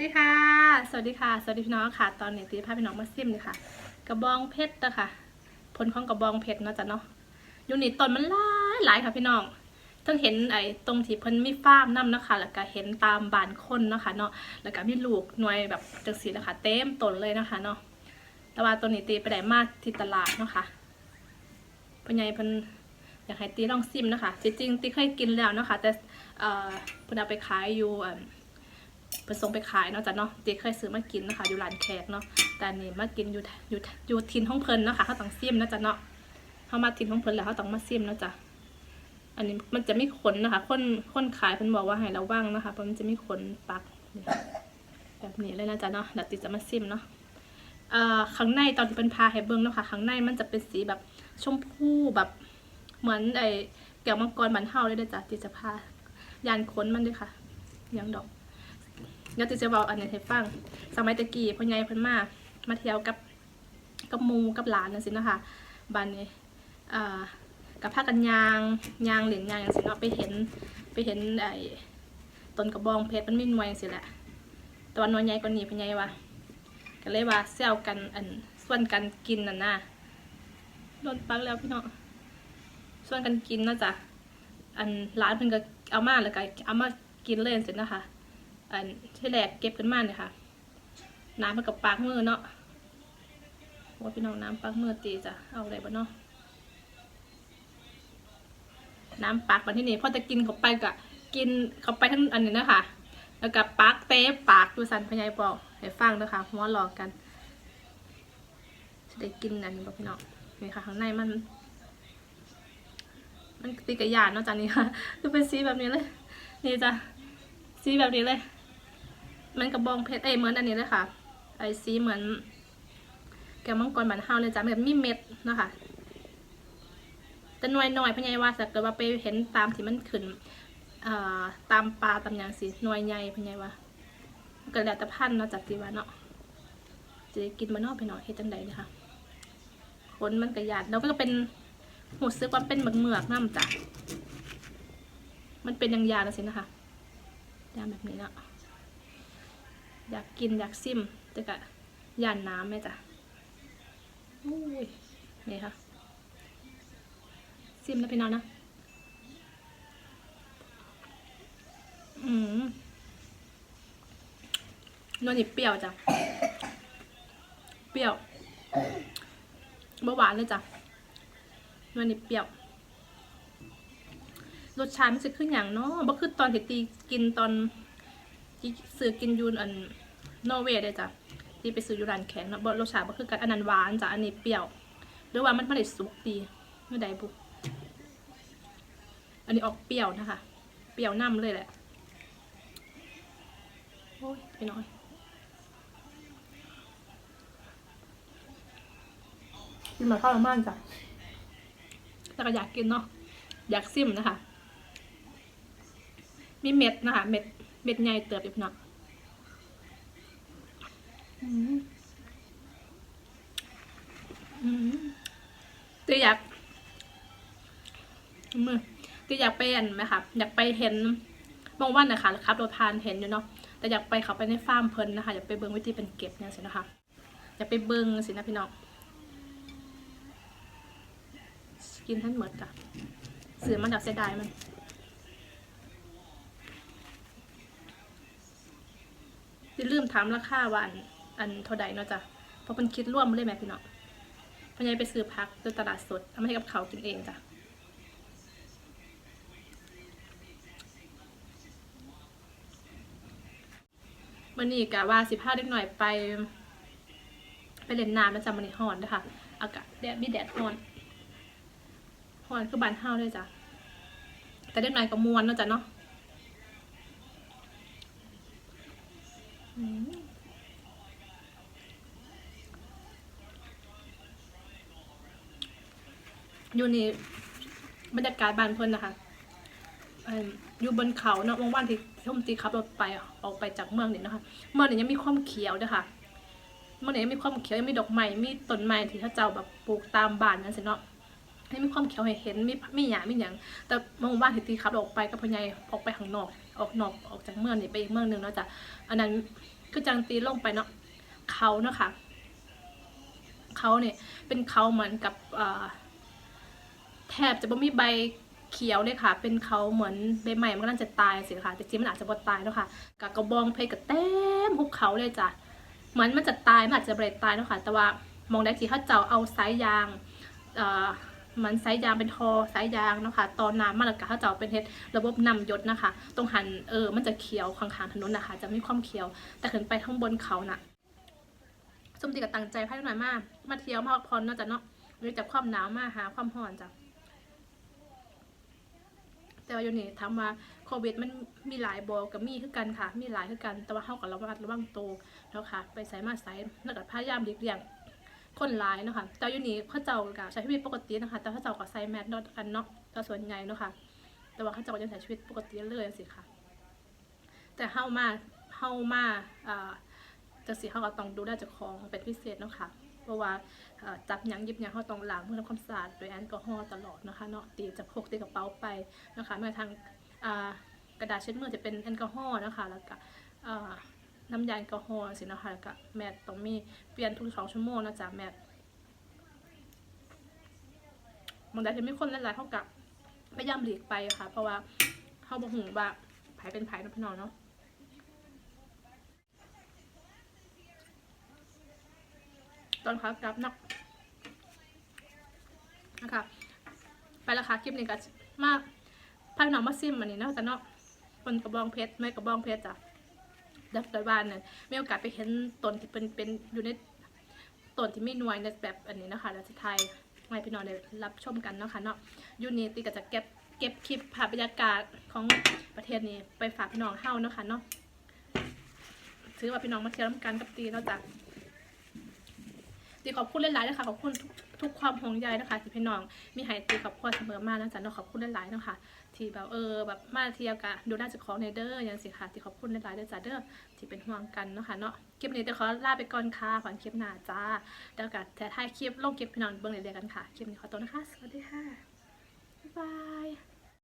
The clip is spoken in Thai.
ดีค่ะ สวัสดีค่ะ สวัสดีพี่น้องค่ะ ตอนนี้ตีพาพี่น้องมาซิมเลยค่ะ กระบองเพชรนะคะผลของกระบองเพชรเนาะจ้ะเนาะอยู่นี่ต้นมันหลายหลายค่ะพี่น้องเพิ่งเห็นไอ้ตรงที่เพิ่นมีฟ้ามน้ำนะคะ แล้วก็เห็นตามบานคนนะคะเนาะ แล้วก็มีลูกหน่วยแบบจังสีนะคะเต็มต้นเลยนะคะเนาะ แต่ว่าตัวนี้ตีไปได้มาที่ตลาดเนาะค่ะพ่อใหญ่เพิ่นอยากให้ตีลองซิมนะคะ จริงๆตีเคยกินแล้วเนาะคะแต่เอ่อเพิ่นเอาไปขายอยู่ อ่าเพิ่นส่งไปขายเนาะจ้ะเนาะเจ๊เคยซื้อมากินนะคะอยู่ร้านแขกเนาะแต่นี่มากินอยู่อยู่อยู่ทินห้องเพลินนะคะเขาต้องซิมเนาะจ้ะเนาะเขามาทินห้องเพลินแล้วเขาต้องมาซิมเนาะจ้ะอันนี้มันจะไมีขนนะคะคนคนขายเพิ่นบอกว่าให้ระวังนะคะเพราะมันจะไมีขนปักแบบนี้เลยนะจ๊ะเนาะเดี๋ยวติจะมาซิมเนาะข้างในตอนที่เป็นพาให้เบิ่งเนาะค่ะข้างในมันจะเป็นสีแบบชมพูแบบเหมือนไอ้แก้วมังกรบันเฮาเลยเด้อจ้ะติจะพายานขนมันด้วยค่ะยังดอก เดี๋ยวติจะบอกอันนี้ให้ฟัง สมัยตะกี้พ่อใหญ่เพิ่นมา มาเที่ยวกับกับมูกับหลานนั่นสินะคะบ้านนี้อ่ากับพากันยางยางเหรียญยางอย่างสิเนาะไปเห็นไปเห็นไอ้ต้นกระบองเพชรมันมีหน่วยอย่างสิแหละตอนน้อยใหญ่กว่านี้พ่อใหญ่ว่าก็เลยว่าแซวกันอันส่วนกันกินน่ะนะโดนปักแล้วพี่เน้องส่วนกันกินนะจ้ะอันร้านเพิ่นก็เอามาแล้วก็เอามากินเลยจังซี่นะคะ อันที่แรกเก็บขึ้นมาเนี่ยค่ะ น้ำมันกับปากมือเนาะว่าพี่น้องน้ำปากมือตีจ้ะเอาอะไรบ้าเนาะน้ำปากวันที่นี่พอจะกินเข้าไปก็กินเข้าไปทั้งอันนี้นะคะแล้วก็ปากเต้ปากดูสันพญายบอกให้ฟังนะคะหัวหลอกกันจะได้กินอันนี้บ่พี่น้องนี่ค่ะข้างในมัน มันตีกระยานเนาะจ้ะนี่ค่ะคือเป็นสีแบบนี้เลย นี่จ้ะสีแบบนี้เลย มันกระบองเพชรเอ้เหมือนอันนี้เลยค่ะ ไอสีเหมือน แก้วมังกรบานเฮาเลยจ้ะแบบมีเม็ดนะคะแต่หน่วยหน่อยพะไยว่าสักเกิดว่าไปเห็นตามที่มันขึ้นตามปลาตามอย่างสิหน่วยใหญ่พะไยว่าก็แล้วแต่พันธุ์เนาะจากที่ว่าเนาะจะได้กินมานอกไปหน่อยเฮ็ดจังใดนยคะขนมันกระยาดแล้วก็เป็นหูซึกว่าเป็นเหมือกเมือกน้ำจ้ะมันเป็นยางยาแล้วสินะคะยาแบบนี้เนาะ อยากกินอยากซิมแต่กะย่านน้ำไหมจ้ะอุ้ยนี่ค่ะซิมแล้วพี่น้องนะอืมนวลนี่เปรี้ยวจ้ะ เปรี้ยวบหวานเลยจ้ะนวลนี่เปรี้ยว รสชาติมันจะขึ้นอย่างเนาะบ่คือตอนที่ตีกินตอนซื้อกินยูนอัน นอร์เวย์เลยจ้ะที่ไปซื้ออยูร้านแข็งเนาะบรสชาติบ่คือกันอันนั้นหวานจ้ะอันนี้เปรี้ยวหรือว่ามันไม่ได้สุกดีไม่ได้บุอันนี้ออกเปรี้ยวนะคะ เปรี้ยวน้ำเลยแหละโอ้ยพี่น้อยกินมาข้าวมากจ้ะแต่ก็อยากกินเนาะอยากซิมนะคะ มีเม็ดนะคะ เม็ดเม็ดใหญ่เติบอยู่พี่น้องอืมอืม ตีอยากมือตีอยากไปเห็นไหมคะอยากไปเห็นบางวันนะคะครับรถพานเห็นอยู่เนาะแต่อยากไปเขาไปในฟาร์มเพลินนะคะอยากไปเบิ้งวิธีเป็นเก็บเนี่ยสินะคะอยากไปเบิ้งสินะพี่น้องกินท่านหมดจ้ะเสือมันดับเสียดายมันจะลืมถามราคาว่าอันอันเท่าใดเนาะจ้ะเพราะมันคิดร่วมเลยแม่พี่น้อง พยายไปซื้อพักในตลาดสดเอามาให้กับเขากินเองจ้ะวันนี้กะว่าสิพาเด็กหน่อยไป ไปเล่นน้ำนะจ๊ะมันนี่ฮ้อนนะคะอากาศแดดมีแดดฮอนฮอนคือบานเฮาด้วยจ้ะแต่เด็กหน่อยก็มวนเนาะจ้ะเนาะ อยู่นี่บรรยากาศบ้านเพิ่นนะคะอยู่บนเขาเนาะว่างๆที่ท่มตีขับรถไปออกไปจากเมืองนี่นะคะ เมืองนี่ยังมีความเขียวด้วยค่ะเมืองนี่ยังมีความเขียวยังมีดอกไม้มีต้นไม้ที่เขาเจ้าแบบปลูกตามบ้านนั่นสิเนาะให้มีความเขียวให้เห็นมีมีหยามีหยังแต่มื่อวานที่ตีขับรถออกไปก็พยายออกไปข้างนอก ออกนอกออกจากเมืองนี่ไปอีกเมืองหนึงเนาะจ้ะอันนั้นคือจังตีลงไปเนาะเขาเนาะค่ะเขาเนี่ยเป็นเขาเหมือนกับอ่อ แทบจะบ่มีใบเขียวเลยค่ะ เป็นเขาเหมือนใบใหม่มันกำลังจะตายสิค่ะแต่จริงมันอาจจะบ่ตายเนาะค่ะกับกระบองเพชรกับเต็มหุบเขาเลยจ้ะเหมือนมันจะตายมันอาจจะบ่ได้ตายเนาะค่ะ แต่ว่ามองได้ที่เขาเจ้าเอาสายยางเอ่อมือนสายยางเป็นทอสายยางนะคะตอนน้ำมันแล้วก็เขาเจ้าเป็นเฮ็ดระบบนำยศนะคะ ตรงหันเออมันจะเขียวข้างๆถนนนะคะ จะมีความเขียว แต่ขึ้นไปข้างบนเขาน่ะสมติกับตั้งใจพักหน่อยมาก มาเที่ยวมาพักผ่อนนาะจ้ะเนาะมีจากความหนาวมาหาความร้อนจ้ะ แต่ว่าอยู่นี่ถามว่าโควิดมันมีหลายบอกับมีคือกันค่ะ มีหลายคือกัน แต่ว่าเฮากับระมัดระวังตัวแล้วค่ะ ไปใส่มาใส่แล้วก็พยายามหลีกเลี่ยงคนหลายเนาะค่ะแต่อยู่นี่เขาเจ้าก็ใช้ชีวิตปกตินะคะ แต่เขาเจ้าก็ใส่แมสนาะกันเนาะแต่ส่วนใหญ่เนาะค่ะ แต่ว่าเขาเจ้าก็ยังใช้ชีวิตปกติเลยสิค่ะ แต่เฮามาเฮามาอ่าจังสีเขาก็ต้องดูแลเจ้าของเป็นพิเศษเนาะค่ะ เพราะว่าจับยังยิบยังเขาต้องล้างมือทำความสะอาดโดยแอลกอฮอล์ตลอดนะคะเนาะตีจะพกตีกระเป๋าไปนะคะไม่ว่าทางกระดาษเช็ดมือจะเป็นแอลกอฮอล์นะคะแล้วก็น้ำยาแอลกอฮอล์สินะคะแล้วก็แมทต้องมีเปลี่ยนทุกสองชั่วโมงนะจ๊ะแมทบางทีจะมีคนหลายๆเขากับพยายามหลีกไปค่ะ เพราะว่าเขาบอกหูว่าไผเป็นไผนะพี่น้องเนาะ ตอนขากลับนักนะคะไปแล้วค่ะคลิปนี้ก็มากพาน้องมาซิมอันนี้เนาะแต่เนาะคนกระบองเพชรไม่กระบองเพชรจ้ะด็กโดยบ้านเนี่ยมีโอกาสไปเห็นต้นที่เป็นเป็นอยู่ในต้นที่ไม่นวยในแบบอันนี้นะคะแล้วจะไทยให้พี่น้องได้รับชมกันเนาะค่ะเนาะยูนีตีก็จะเก็บเก็บคลิปภาพบรรยากาศของประเทศนี้ไปฝากพี่น้องเฮาเนาะค่ะเนาะถือว่าพี่น้องมาเที่ยวร่วมกันกับตีเนาะจ้ะ ตีขอบคุณหลายๆนะคะขอบคุณทุกความห่วงใยนะคะที่พี่น้องมีให้ตีขอบคุณเสมอมานะจ๊ะเนาะขอบคุณหลายๆเนาะค่ะที่แบบเออแบบมาเทียวกันดูน่าจะของในเด้ออย่างสิค่ะที่ขอบคุณหลายๆเด้อจ้ะเด้อที่เป็นห่วงกันเนาะค่ะเนาะคลิปนี้จะขอลาไปก่อนค่ะฝันคลิปหน้าจ้าเดี๋ยวกันแต่ท้ายคลิปลงคลิปพี่น้องเบิ่งเรื่อยๆกันค่ะคลิปนี้ขอตัวนะคะสวัสดีค่ะบ๊ายบาย